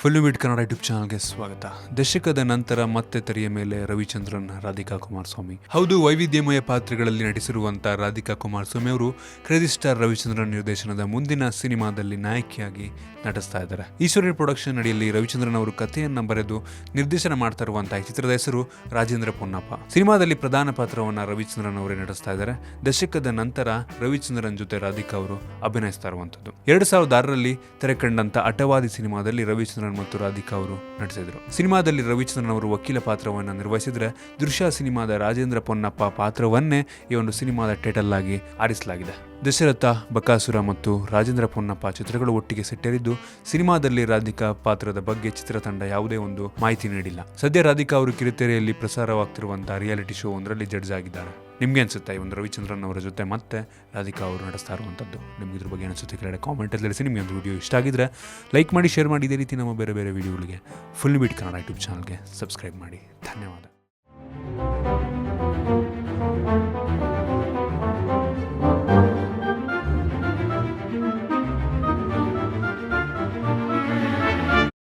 Full bit Kannada YouTube ಚಾನಲ್ಗೆ ಸ್ವಾಗತ. ದಶಕದ ನಂತರ ಮತ್ತೆ ತೆರೆಯ ಮೇಲೆ ರವಿಚಂದ್ರನ್, ರಾಧಿಕಾ ಕುಮಾರಸ್ವಾಮಿ. ಹೌದು, ವೈವಿಧ್ಯಮಯ ಪಾತ್ರಗಳಲ್ಲಿ ನಟಿಸಿರುವಂತಹ ರಾಧಿಕಾ ಕುಮಾರಸ್ವಾಮಿ ಅವರು ಕ್ರೇಜಿ ಸ್ಟಾರ್ ರವಿಚಂದ್ರನ್ ನಿರ್ದೇಶನದ ಮುಂದಿನ ಸಿನಿಮಾದಲ್ಲಿ ನಾಯಕಿಯಾಗಿ ನಟಿಸ್ತಾ ಇದ್ದಾರೆ. ಈಶ್ವರಿ ಪ್ರೊಡಕ್ಷನ್ ಅಡಿಯಲ್ಲಿ ರವಿಚಂದ್ರನ್ ಅವರು ಕಥೆಯನ್ನ ಬರೆದು ನಿರ್ದೇಶನ ಮಾಡ್ತಾ ಇರುವಂತಹ ಚಿತ್ರದ ಹೆಸರು ರಾಜೇಂದ್ರ ಪೊನ್ನಪ್ಪ. ಸಿನಿಮಾದಲ್ಲಿ ಪ್ರಧಾನ ಪಾತ್ರವನ್ನ ರವಿಚಂದ್ರನ್ ಅವರೇ ನಟಿಸ್ತಾ ಇದ್ದಾರೆ. ದಶಕದ ನಂತರ ರವಿಚಂದ್ರನ್ ಜೊತೆ ರಾಧಿಕಾ ಅವರು ಅಭಿನಯಿಸ್ತಾ ಇರುವಂತದ್ದು. ಎರಡು ಸಾವಿರದ ಆರರಲ್ಲಿ ತೆರೆ ಕಂಡಂತ ಸಿನಿಮಾದಲ್ಲಿ ರವಿಚಂದ್ರನ್ ಮತ್ತು ರಾಧಿಕಾ ಅವರು ನಟಿಸಿದರು. ಸಿನಿಮಾದಲ್ಲಿ ರವಿಚಂದ್ರನ್ ಅವರು ವಕೀಲ ಪಾತ್ರವನ್ನು ನಿರ್ವಹಿಸಿದರೆ ದೃಶ್ಯ ಸಿನಿಮಾದ ರಾಜೇಂದ್ರ ಪೊನ್ನಪ್ಪ ಪಾತ್ರವನ್ನೇ ಈ ಒಂದು ಸಿನಿಮಾದ ಟೈಟಲ್ ಆಗಿ ಆರಿಸಲಾಗಿದೆ. ದಶರಥ, ಬಕಾಸುರ ಮತ್ತು ರಾಜೇಂದ್ರ ಪೊನ್ನಪ್ಪ ಚಿತ್ರಗಳು ಒಟ್ಟಿಗೆ ಸೆಟ್ಟೇರಿದ್ದು, ಸಿನಿಮಾದಲ್ಲಿ ರಾಧಿಕಾ ಪಾತ್ರದ ಬಗ್ಗೆ ಚಿತ್ರತಂಡ ಯಾವುದೇ ಒಂದು ಮಾಹಿತಿ ನೀಡಿಲ್ಲ. ಸದ್ಯ ರಾಧಿಕಾ ಅವರು ಕಿರುತೆರೆಯಲ್ಲಿ ಪ್ರಸಾರವಾಗ್ತಿರುವಂತಹ ರಿಯಾಲಿಟಿ ಶೋ ಒಂದರಲ್ಲಿ ಜಡ್ಜ್ ಆಗಿದ್ದಾರೆ. ನಿಮ್ಗೆ ಅನಿಸುತ್ತೆ, ಈ ಒಂದು ರವಿಚಂದ್ರನ್ ಅವರ ಜೊತೆ ಮತ್ತೆ ರಾಧಿಕಾ ಅವರು ನಡೆಸ್ತಾ ಇರುವಂಥದ್ದು, ನಿಮ್ಗೆ ಇದ್ರ ಬಗ್ಗೆ ಅನಿಸುತ್ತೆ ಕೆಳಗಡೆ ಕಾಮೆಂಟಲ್ಲಿ ತಿಳಿಸಿ ನಿಮಗೆ ಒಂದು ವಿಡಿಯೋ ಇಷ್ಟ ಆಗಿದ್ರೆ ಲೈಕ್ ಮಾಡಿ ಶೇರ್ ಮಾಡಿ, ಇದೇ ರೀತಿ ನಮ್ಮ ಬೇರೆ ಬೇರೆ ವೀಡಿಯೋಗಳಿಗೆ ಫುಲ್ ಬಿಟ್ ಕನ್ನಡ ಯೂಟ್ಯೂಬ್ ಚಾನಲ್ಗೆ ಸಬ್ಸ್ಕ್ರೈಬ್ ಮಾಡಿ. ಧನ್ಯವಾದ.